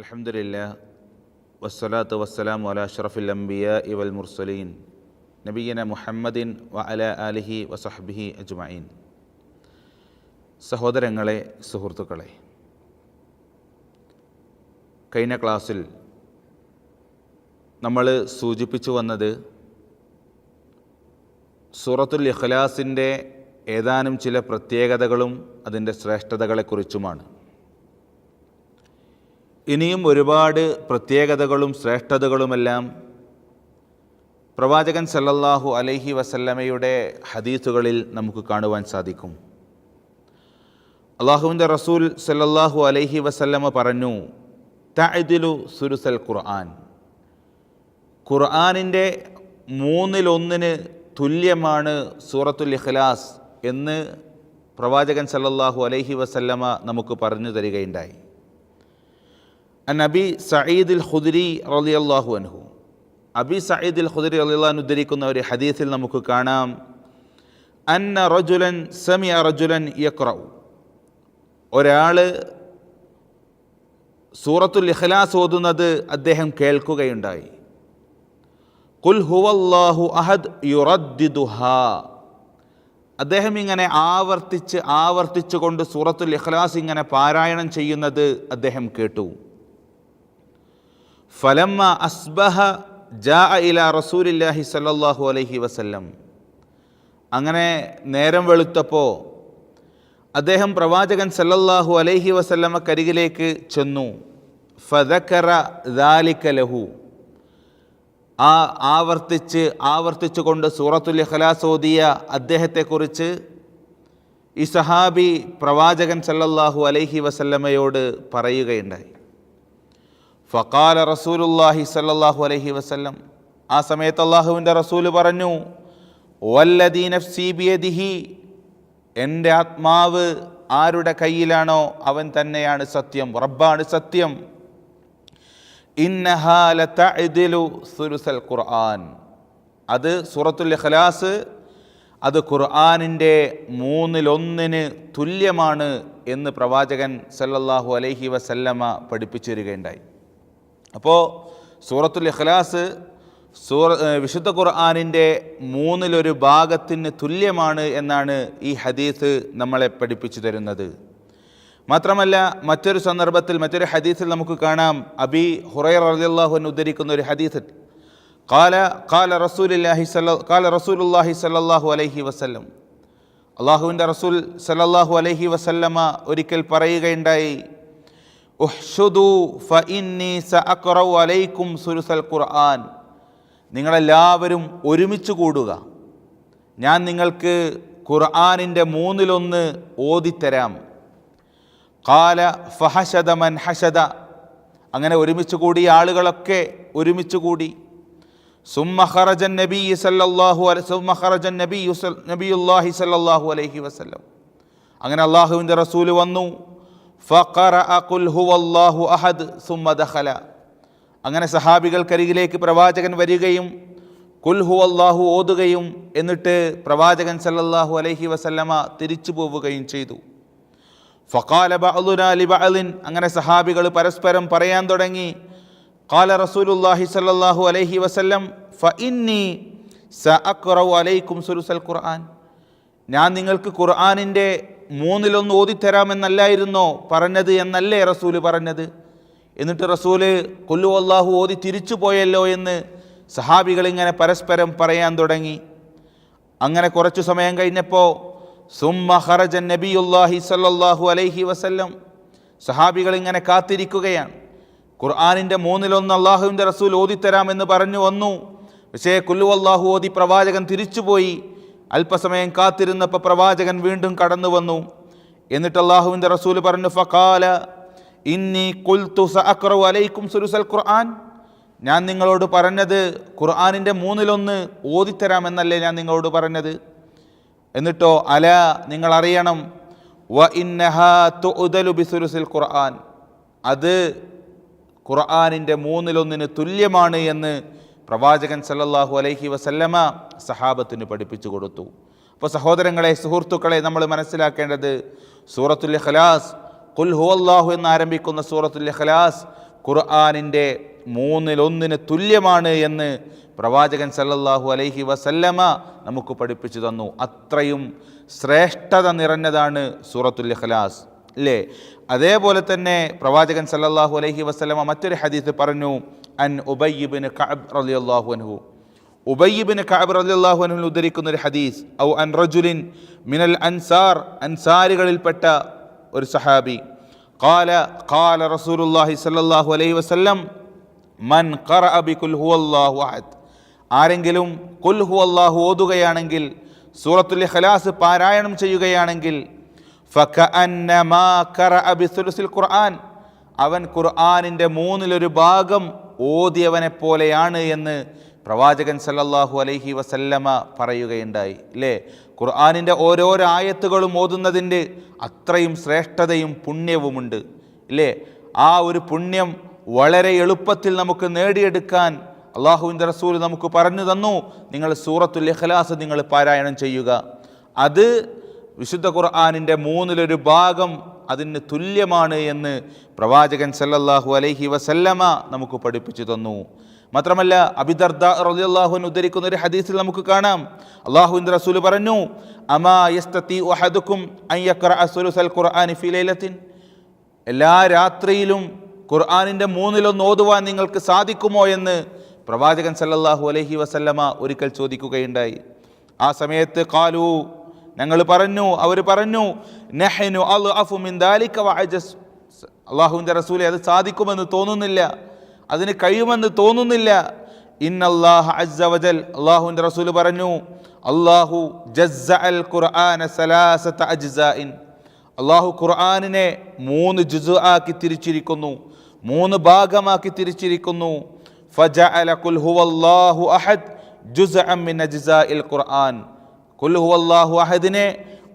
അലഹമുല്ല വസ്സലാത്തു വസ്സലാം വല അഷറഫുൽ അംബിയ ഇവൽ മുർസലീൻ നബീന മുഹമ്മദിൻ വ അല അലിഹി വസഹബിഹി അജ്മഈൻ. സഹോദരങ്ങളെ സുഹൃത്തുക്കളെ കഴിഞ്ഞ ക്ലാസ്സിൽ നമ്മൾ സൂചിപ്പിച്ചു വന്നത് സൂറത്തുൽ ഇഖ്ലാസിന്റെ ഏതാനും ചില പ്രത്യേകതകളും അതിന്റെ ശ്രേഷ്ഠതകളെക്കുറിച്ചുമാണ് ഇനിയും ഒരുപാട് പ്രത്യേകതകളും ശ്രേഷ്ഠതകളുമെല്ലാം പ്രവാചകൻ സല്ലല്ലാഹു അലൈഹി വസല്ലമയുടെ ഹദീസുകളിൽ നമുക്ക് കാണുവാൻ സാധിക്കും. അള്ളാഹുവിന്റെ റസൂൽ സല്ലല്ലാഹു അലൈഹി വസല്ലമ പറഞ്ഞു തഅദിലു സുരുസൽ ഖുർആൻ. ഖുർആനിന്റെ മൂന്നിലൊന്നിന് തുല്യമാണ് സൂറത്തുൽ ഇഖ്ലാസ് എന്ന് പ്രവാചകൻ സല്ലല്ലാഹു അലൈഹി വസല്ലമ നമുക്ക് പറഞ്ഞു തരികയുണ്ടായി. നബി സയ്യിദുൽ ഖുദ്രി റളിയല്ലാഹു അൻഹു. അബി സയ്യിദുൽ ഖുദ്രി റളിയല്ലാഹു ഉദ്ധരിക്കുന്ന ഒരു ഹദീസിൽ നമുക്ക് കാണാം. അന്ന റജുലൻ സമിയ റജുലൻ യക്റഉ ഒരാൾ സൂറത്തുൽ ഇഖ്ലാസ് ഓതുന്നത് അദ്ദേഹം കേൾക്കുകയുണ്ടായി. കുൽ ഹുവല്ലാഹു അഹദ് യുറദ്ദിദുഹാ. അദ്ദേഹം ഇങ്ങനെ ആവർത്തിച്ച് ആവർത്തിച്ചുകൊണ്ട് സൂറത്തുൽ ഇഖ്ലാസ് ഇങ്ങനെ പാരായണം ചെയ്യുന്നത് അദ്ദേഹം കേട്ടു. ഫലമ്മ അസ്ബഹ ജാ ഇല റസൂലില്ലാഹി സല്ലാഹു അലൈഹി വസല്ലം. അങ്ങനെ നേരം വെളുത്തപ്പോൾ അദ്ദേഹം പ്രവാചകൻ സല്ലല്ലാഹു അലൈഹി വസല്ലമ കരികിലേക്ക് ചെന്നു. ഫദക്കറ ദാലിക്ക ലഹു. ആ ആവർത്തിച്ച് ആവർത്തിച്ചു കൊണ്ട് സൂറത്തുൽ ഇഖ്ലാസ് ഓതിയ അദ്ദേഹത്തെക്കുറിച്ച് ഈ സഹാബി പ്രവാചകൻ സല്ലല്ലാഹു അലൈഹി വസല്ലമയോട് പറയുകയുണ്ടായി. ഫക്കാല റസൂലുല്ലാഹി സല്ലാഹു അലഹി വസ്ല്ലം. ആ സമയത്ത് അള്ളാഹുവിന്റെ റസൂൽ പറഞ്ഞു വല്ലദീ നഫ്സി ബിയദിഹി. എന്റെ ആത്മാവ് ആരുടെ കയ്യിലാണോ അവൻ തന്നെയാണ് സത്യം റബ്ബാണ് സത്യം. ഖുർആൻ. അത് സൂറത്തുൽ ഇഖ്ലാസ് അത് ഖുർആാനിന്റെ മൂന്നിലൊന്നിന് തുല്യമാണ് എന്ന് പ്രവാചകൻ സല്ലല്ലാഹു അലൈഹി വസല്ലമ പഠിപ്പിച്ചു തരികയുണ്ടായി അപ്പോൾ സൂറത്തുൽ ഇഖ്ലാസ് സൂറ വിശുദ്ധ ഖുർആാനിന്റെ മൂന്നിലൊരു ഭാഗത്തിന് തുല്യമാണ് എന്നാണ് ഈ ഹദീസ് നമ്മളെ പഠിപ്പിച്ചു തരുന്നത്. മാത്രമല്ല മറ്റൊരു സന്ദർഭത്തിൽ മറ്റൊരു ഹദീസിൽ നമുക്ക് കാണാം. അബി ഹുറൈർ അൻഹു ഉദ്ധരിക്കുന്ന ഒരു ഹദീസ്. കാല കാല റസൂലുല്ലാഹി സല്ല കാല റസൂലുല്ലാഹി സല്ലാഹു അലൈഹി വസല്ലം. അള്ളാഹുവിന്റെ റസൂൽ സല്ലല്ലാഹു അലൈഹി വസല്ലമ ഒരിക്കൽ പറയുകയുണ്ടായി ഉഹ്ഷുദു ഫഇന്നി സഅഖറഉ അലൈക്കും സുരുസൽ ഖുർആൻ. നിങ്ങളെല്ലാവരും ഒരുമിച്ച് കൂടുക. ഞാൻ നിങ്ങൾക്ക് ഖുർആനിന്റെ മൂന്നിലൊന്ന് ഓതിത്തരാം. കാല ഫഹശദ മൻ ഹഷദ അങ്ങനെ ഒരുമിച്ച് കൂടി ആളുകളൊക്കെ ഒരുമിച്ച് കൂടി. സുമ്മ ഖറജൻ നബി സല്ലാഹു അലൈഹി സുമ്മ ഖറജൻ നബി നബിയുല്ലാഹി സല്ലാഹു അലൈഹി വസല്ലം. അങ്ങനെ അള്ളാഹുവിന്റെ റസൂൽ വന്നു. ഹുവല്ലാഹു അഹദ് സുമ്മ അങ്ങനെ സഹാബികൾക്കരികിലേക്ക് പ്രവാചകൻ വരികയും കുൽഹു അള്ളാഹു ഓതുകയും എന്നിട്ട് പ്രവാചകൻ സല്ലല്ലാഹു അലൈഹി വസല്ലമ തിരിച്ചു പോവുകയും ചെയ്തു. ഫഖാല ബഅദുനാ ലിബഅദിൻ അങ്ങനെ സഹാബികൾ പരസ്പരം പറയാൻ തുടങ്ങി. ഖാല റസൂലുള്ളാഹി സല്ലല്ലാഹു അലൈഹി വസല്ലം ഫഇന്നി സഅഖറഉ അലൈക്കും സുലുസൽ ഖുർആൻ. ഞാൻ നിങ്ങൾക്ക് ഖുർആനിന്റെ മൂന്നിലൊന്ന് ഓതിത്തരാമെന്നല്ലായിരുന്നോ പറഞ്ഞത് എന്നല്ലേ റസൂൽ പറഞ്ഞത്? എന്നിട്ട് റസൂൽ കൊല്ലു അള്ളാഹു ഓതി തിരിച്ചു പോയല്ലോ എന്ന് സഹാബികൾ ഇങ്ങനെ പരസ്പരം പറയാൻ തുടങ്ങി. അങ്ങനെ കുറച്ചു സമയം കഴിഞ്ഞപ്പോൾ സുമ്മ ഖറജൻ നബിയുല്ലാഹി സല്ലാഹു അലൈഹി വസല്ലം സഹാബികൾ ഇങ്ങനെ കാത്തിരിക്കുകയാണ്. ഖുർആാനിന്റെ മൂന്നിലൊന്ന് അള്ളാഹുവിന്റെ റസൂൽ ഓതിത്തരാമെന്ന് പറഞ്ഞു വന്നു. പക്ഷേ കുല്ലു അള്ളാഹു ഓതി പ്രവാചകൻ തിരിച്ചുപോയി. അല്പസമയം കാത്തിരുന്നപ്പോൾ പ്രവാചകൻ വീണ്ടും കടന്നു വന്നു. എന്നിട്ട് അള്ളാഹുവിന്റെ റസൂൽ പറഞ്ഞു ഫക്കാല ഇന്നി കുൽത്തു സഅഖറു അലൈക്കും സുരുസൽ ഖുർആൻ. ഞാൻ നിങ്ങളോട് പറഞ്ഞത് ഖുർആാനിന്റെ മൂന്നിലൊന്ന് ഓതിത്തരാമെന്നല്ലേ ഞാൻ നിങ്ങളോട് പറഞ്ഞത്. എന്നിട്ടോ അല നിങ്ങൾ അറിയണം വ ഇന്നഹാ തുദലു ബിസുരുസിൽ ഖുർആൻ. അത് ഖുർആാനിന്റെ മൂന്നിലൊന്നിന് തുല്യമാണ് എന്ന് പ്രവാചകൻ സല്ലല്ലാഹു അലൈഹി വസല്ലമ സഹാബത്തിന് പഠിപ്പിച്ചു കൊടുത്തു. അപ്പോൾ സഹോദരങ്ങളെ സുഹൃത്തുക്കളെ നമ്മൾ മനസ്സിലാക്കേണ്ടത് സൂറത്തുൽ ഖലാസ് കുൽ ഹുവല്ലാഹു എന്ന് ആരംഭിക്കുന്ന സൂറത്തുൽ ഖലാസ് ഖുർആാനിന്റെ മൂന്നിലൊന്നിന് തുല്യമാണ് എന്ന് പ്രവാചകൻ സല്ലല്ലാഹു അലൈഹി വസല്ലമ നമുക്ക് പഠിപ്പിച്ചു തന്നു. അത്രയും ശ്രേഷ്ഠത നിറഞ്ഞതാണ് സൂറത്തുൽ ഖലാസ് അല്ലേ അതേപോലെ തന്നെ പ്രവാചകൻ സല്ലല്ലാഹു അലൈഹി വസല്ലമ മറ്റൊരു ഹദീസ് പറഞ്ഞു അൻ ഉബയ്യിബിൻ കഅബ് റളിയല്ലാഹു അൻഹു ഉബയ്യിബിന് കഅബ് റളിയല്ലാഹു അൻഹു ഉദ്ധരിക്കുന്ന ഒരു ഹദീസ് ഔ അൻ റജുലിൻ മിനൽ അൻസാർ അൻസാരികളിൽപ്പെട്ട ഒരു സഹാബി قال قال رسول الله صلى الله عليه وسلم മൻ ഖറഅ ബികുൽ ഹുവല്ലാഹു അഹദ് ആരെങ്കിലും കുൽ ഹുവല്ലാഹു ഓതുകയാണെങ്കിൽ സൂറത്തുൽ ഇഖ്ലാസ് പാരായണം ചെയ്യുകയാണെങ്കിൽ ഫകഅന്നമാ ഖറഅ ബിസുലുസിൽ ഖുർആൻ. അവൻ ഖുർആാനിന്റെ മൂന്നിലൊരു ഭാഗം ഓതിയവനെ പോലെയാണ് എന്ന് പ്രവാചകൻ സല്ലല്ലാഹു അലൈഹി വസല്ലമ പറയുകയുണ്ടായി അല്ലേ ഖുർആാനിന്റെ ഓരോരോ ആയത്തുകളും ഓതുന്നതിന്റെ അത്രയും ശ്രേഷ്ഠതയും പുണ്യവുമുണ്ട് ഇല്ലേ ആ ഒരു പുണ്യം വളരെ എളുപ്പത്തിൽ നമുക്ക് നേടിയെടുക്കാൻ അള്ളാഹുവിന്റെ റസൂൽ നമുക്ക് പറഞ്ഞു തന്നു. നിങ്ങൾ സൂറത്തുൽ ഇഖ്ലാസ് നിങ്ങൾ പാരായണം ചെയ്യുക. അത് വിശുദ്ധ ഖുർആാനിന്റെ മൂന്നിലൊരു ഭാഗം അതിന് തുല്യമാണ് എന്ന് പ്രവാചകൻ സല്ലല്ലാഹു അലൈഹി വസല്ലമ നമുക്ക് പഠിപ്പിച്ചു തന്നു. മാത്രമല്ല അബിദർദ റളിയല്ലാഹുവിന് ഉദ്ധരിക്കുന്ന ഒരു ഹദീസിൽ നമുക്ക് കാണാം. അള്ളാഹുവിന്റെ റസൂൽ പറഞ്ഞു അമാ യസ്തത്തി അഹദുക്കും അൻ യഖറഅ സുലുസൽ ഖുർആനി ഫി ലൈലത്തിൻ. എല്ലാ രാത്രിയിലും ഖുർആാനിന്റെ മൂന്നിലൊന്ന് ഓതുവാൻ നിങ്ങൾക്ക് സാധിക്കുമോ എന്ന് പ്രവാചകൻ സല്ലല്ലാഹു അലൈഹി വസല്ലമ ഒരിക്കൽ ചോദിക്കുകയുണ്ടായി. ആ സമയത്ത് കാലു ഞങ്ങൾ പറഞ്ഞു അവർ പറഞ്ഞു നെഹനു അൽഅഫു മിൻ ദാലിക വാജസ് അള്ളാഹുവിന്റെ റസൂലെ അത് സാധിക്കുമെന്ന് തോന്നുന്നില്ല. അതിന് കഴിയുമെന്ന് തോന്നുന്നില്ല. ഇന്നല്ലാഹ അസ്സ വജൽ. അള്ളാഹുവിന്റെ റസൂൽ പറഞ്ഞു അള്ളാഹു ജസ്സ അൽ ഖുർആന സലാസത അജ്സാഇൻ. അള്ളാഹു ഖുർആാനിനെ മൂന്ന് ജുസു ആക്കി തിരിച്ചിരിക്കുന്നു മൂന്ന് ഭാഗമാക്കി തിരിച്ചിരിക്കുന്നു. ഫജഅല ഖുൽ ഹുവല്ലാഹു അഹദ് ജുസ്അൻ മിൻ അജ്സാഇൽ ഖുർആൻ. ഖുൽ അള്ളാഹു അഹദിനെ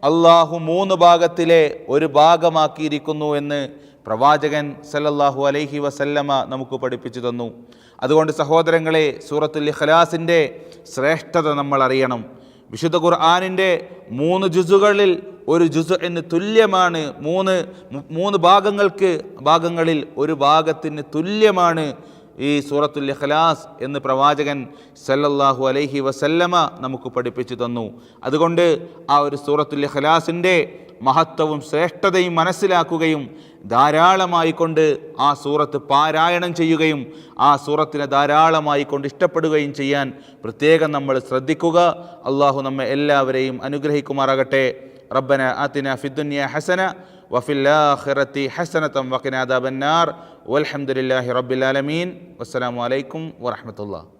അള്ളാഹു മൂന്ന് ഭാഗത്തിലെ ഒരു ഭാഗമാക്കിയിരിക്കുന്നു എന്ന് പ്രവാചകൻ സല്ലല്ലാഹു അലൈഹി വസല്ലമ നമുക്ക് പഠിപ്പിച്ചു തന്നു. അതുകൊണ്ട് സഹോദരങ്ങളെ സൂറത്തുൽ ഇഖ്ലാസിന്റെ ശ്രേഷ്ഠത നമ്മൾ അറിയണം. വിശുദ്ധ ഖുർആാനിന്റെ മൂന്ന് ജുസുകളിൽ ഒരു ജുസ് എന്ന് തുല്യമാണ്. മൂന്ന് മൂന്ന് ഭാഗങ്ങൾക്ക് ഭാഗങ്ങളിൽ ഒരു ഭാഗത്തിന് തുല്യമാണ്. ഈ സൂറത്തുൽ ഇഖ്ലാസ് എന്ന് പ്രവാചകൻ സല്ലല്ലാഹു അലൈഹി വസല്ലമ നമുക്ക് പഠിപ്പിച്ചു തന്നു. അതുകൊണ്ട് ആ ഒരു സൂറത്തുൽ ഇഖ്ലാസിന്റെ മഹത്വവും ശ്രേഷ്ഠതയും മനസ്സിലാക്കുകയും ധാരാളമായി കൊണ്ട് ആ സൂറത്ത് പാരായണം ചെയ്യുകയും ആ സൂറത്തിനെ ധാരാളമായി കൊണ്ട് ഇഷ്ടപ്പെടുകയും ചെയ്യാൻ പ്രത്യേകം നമ്മൾ ശ്രദ്ധിക്കുക. അള്ളാഹു നമ്മെ എല്ലാവരെയും അനുഗ്രഹിക്കുമാറാകട്ടെ. ربنا آتنا في الدنيا حسنة وفي الآخرة حسنة وقنا عذاب النار والحمد لله رب العالمين والسلام عليكم ورحمة الله.